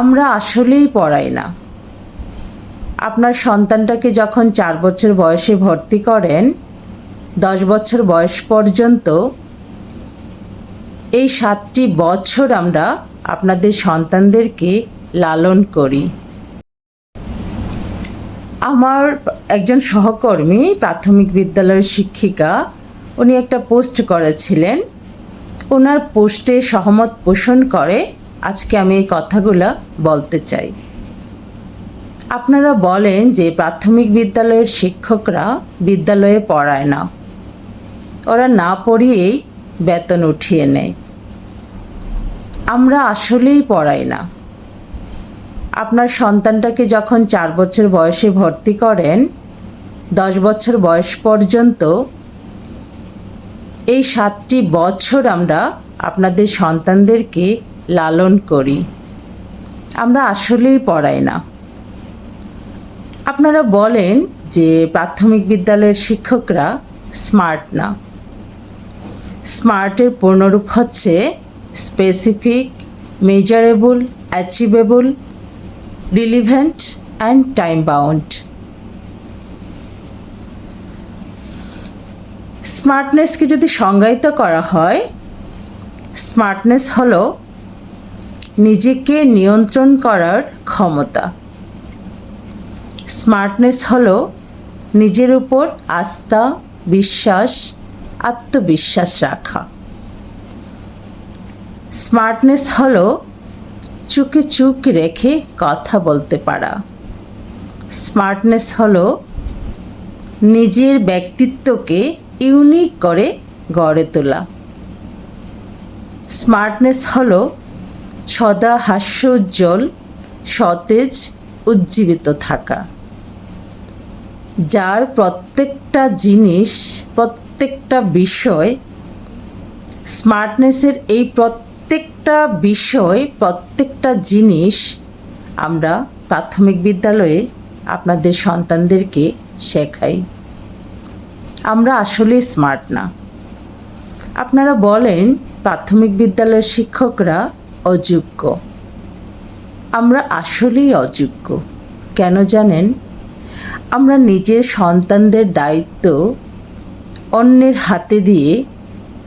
আমরা আসলেই পড়াই না। আপনার সন্তানটাকে যখন চার বছর বয়সে ভর্তি করেন, দশ বছর বয়স পর্যন্ত এই সাতটি বছর আমরা আপনাদের সন্তানদেরকে লালন করি। আমার একজন সহকর্মী, প্রাথমিক বিদ্যালয়ের শিক্ষিকা, উনি একটা পোস্ট করেছিলেন। ওনার পোস্টে সহমত পোষণ করে আজকে আমি এই কথাগুলো বলতে চাই। আপনারা বলেন যে প্রাথমিক বিদ্যালয়ের শিক্ষকরা বিদ্যালয়ে পড়ায় না। ওরা না পড়িয়েই বেতন উঠিয়ে নেয়। আমরা আসলেই পড়াই না। আপনার সন্তানটাকে যখন চার বছর বয়সে ভর্তি করেন, দশ বছর বয়স পর্যন্ত এই সাতটি বছর আমরা আপনাদের সন্তানদেরকে লালন করি। আমরা আসলেই পড়াই না। আপনারা বলেন যে প্রাথমিক বিদ্যালয়ের শিক্ষকরা স্মার্ট না। স্মার্টের পূর্ণরূপ হচ্ছে specific measurable achievable relevant and time bound স্মার্টনেসকে যদি সংজ্ঞায়িত করা হয় স্মার্টনেস হলো নিজেকে নিয়ন্ত্রণ করার ক্ষমতা। স্মার্টনেস হল নিজের উপর আস্থা, বিশ্বাস, আত্মবিশ্বাস রাখা। স্মার্টনেস হল চুকে চুক রেখে কথা বলতে পারা। স্মার্টনেস হল নিজের ব্যক্তিত্বকে ইউনিক করে গড়ে তোলা। স্মার্টনেস হলো সদা হাস্যোজ্জ্বল, সতেজ, উজ্জীবিত থাকা। যার প্রত্যেকটা জিনিস, প্রত্যেকটা বিষয় স্মার্টনেসের এই প্রত্যেকটা বিষয়, প্রত্যেকটা জিনিস আমরা প্রাথমিক বিদ্যালয়ে আপনাদের সন্তানদেরকে শেখাই। আমরা আসলে স্মার্ট না। আপনারা বলেন, প্রাথমিক বিদ্যালয়ের শিক্ষকরা অযোগ্য। আমরা আসলেই অযোগ্য। কেন জানেন? আমরা নিজের সন্তানদের দায়িত্ব অন্যের হাতে দিয়ে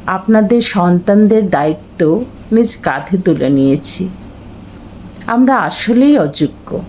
আপনাদের সন্তানদের দায়িত্ব নিজ কাঁধে তুলে নিয়েছি। আমরা আসলেই অযোগ্য।